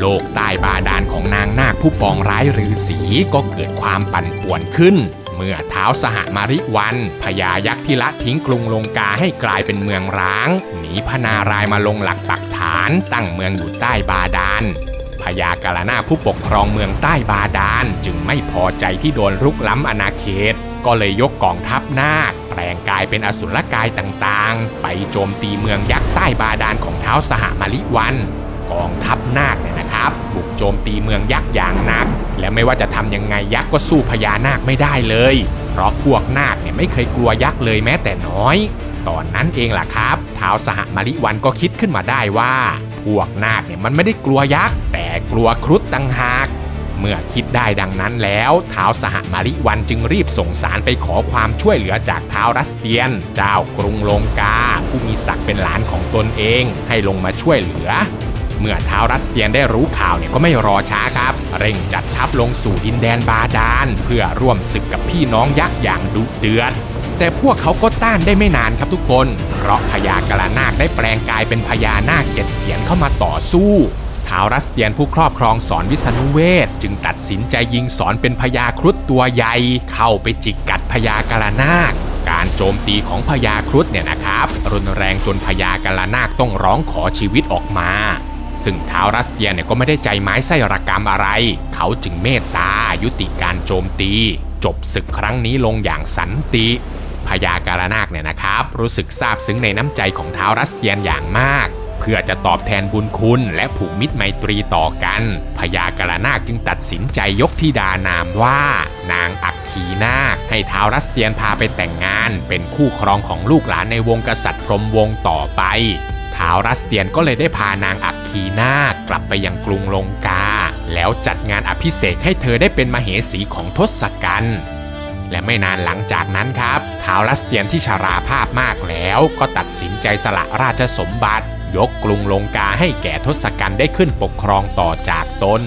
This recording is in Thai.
โลกใต้บาดาลของนางนาคผู้ปองร้ายฤาษีก็เกิดความปั่นป่วนขึ้น เมื่อเท้าสหมาริวันพญายักษ์ที่ละทิ้งกรุงลงกาให้กลายเป็นเมืองร้าง หนีพนารายมาลงหลักปักฐานตั้งเมืองอยู่ใต้บาดาลพญากาลนาผู้ปกครองเมืองใต้บาดาลจึงไม่พอใจที่โดนรุกล้ำอาณาเขต ก็เลยยกกองทัพนาคแปลงกายเป็นอสุรกายต่างๆ ไปโจมตีเมืองยักษ์ใต้บาดาลของเท้าสหมาริวัน กองทัพนาค โจมตีเมืองยักษ์อย่างหนัก และไม่ว่าจะทำยังไงยักษ์ก็สู้พญานาคไม่ได้เลย เพราะพวกนาคเนี่ยไม่เคยกลัวยักษ์เลยแม้แต่น้อย ตอนนั้นเองล่ะครับท้าวสหมาริวันก็คิดขึ้นมาได้ว่า พวกนาคเนี่ยมันไม่ได้กลัวยักษ์แต่กลัวครุฑตั้งหากเมื่อคิดได้ดังนั้นแล้วท้าวสหมาริวันจึงรีบส่งสารไปขอความช่วยเหลือจากท้าวรัสเตียน เจ้ากรุงลงกา ผู้มีศักดิ์เป็นหลานของตนเองให้ลงมาช่วยเหลือ เมื่อท้าวรัสเตียนได้รู้ข่าวเนี่ยก็ไม่รอช้าครับ เร่งจัดทัพลงสู่ดินแดนบาดาลเพื่อร่วมศึกกับพี่น้องยักษ์อย่างดุเดือดแต่พวกเขาก็ต้านได้ไม่นานครับทุกคน เพราะพญากระนาคได้แปลงกายเป็นพญานาคเจ็ดเสียนเข้ามาต่อสู้ท้าวรัสเตียนผู้ครอบครองสอนวิษณุเวทจึงตัดสินใจยิงสอนเป็นพญาครุฑตัวใหญ่ เข้าไปจิกกัดพญากระนาคการโจมตีของพญาครุฑเนี่ยนะครับ รุนแรงจนพญากระนาคต้องร้องขอชีวิตออกมา ซึ่งท้าวรัสเตียนเนี่ยก็ไม่ได้ใจไม้ไส้ระกรรมอะไร เขาจึงเมตตายุติการโจมตี จบศึกครั้งนี้ลงอย่างสันติพญาการนาคเนี่ยนะครับ รู้สึกซาบซึ้งในน้ำใจของท้าวรัสเตียนอย่างมาก เพื่อจะตอบแทนบุญคุณและผูกมิตรไมตรีต่อกันพญาการนาคจึงตัดสินใจยกธิดานามว่า นางอักขีนาค ให้ท้าวรัสเตียนพาไปแต่งงาน เป็นคู่ครองของลูกหลานในวงกษัตริย์พรมวงศ์ต่อไปท้าวรัสเตียนก็เลยได้พานางอัก ขีนาคกลับไปยังกรุงลงกา แล้วจัดงานอภิเษกให้เธอได้เป็นมเหสีของทศกัณฐ์และไม่นานหลังจากนั้นครับท้าวรัสเตียนที่ชาราภาพมากแล้วก็ตัดสินใจสละราชสมบัติ ยกกรุงลงกาให้แก่ทศกัณฐ์ได้ขึ้นปกครองต่อจากตน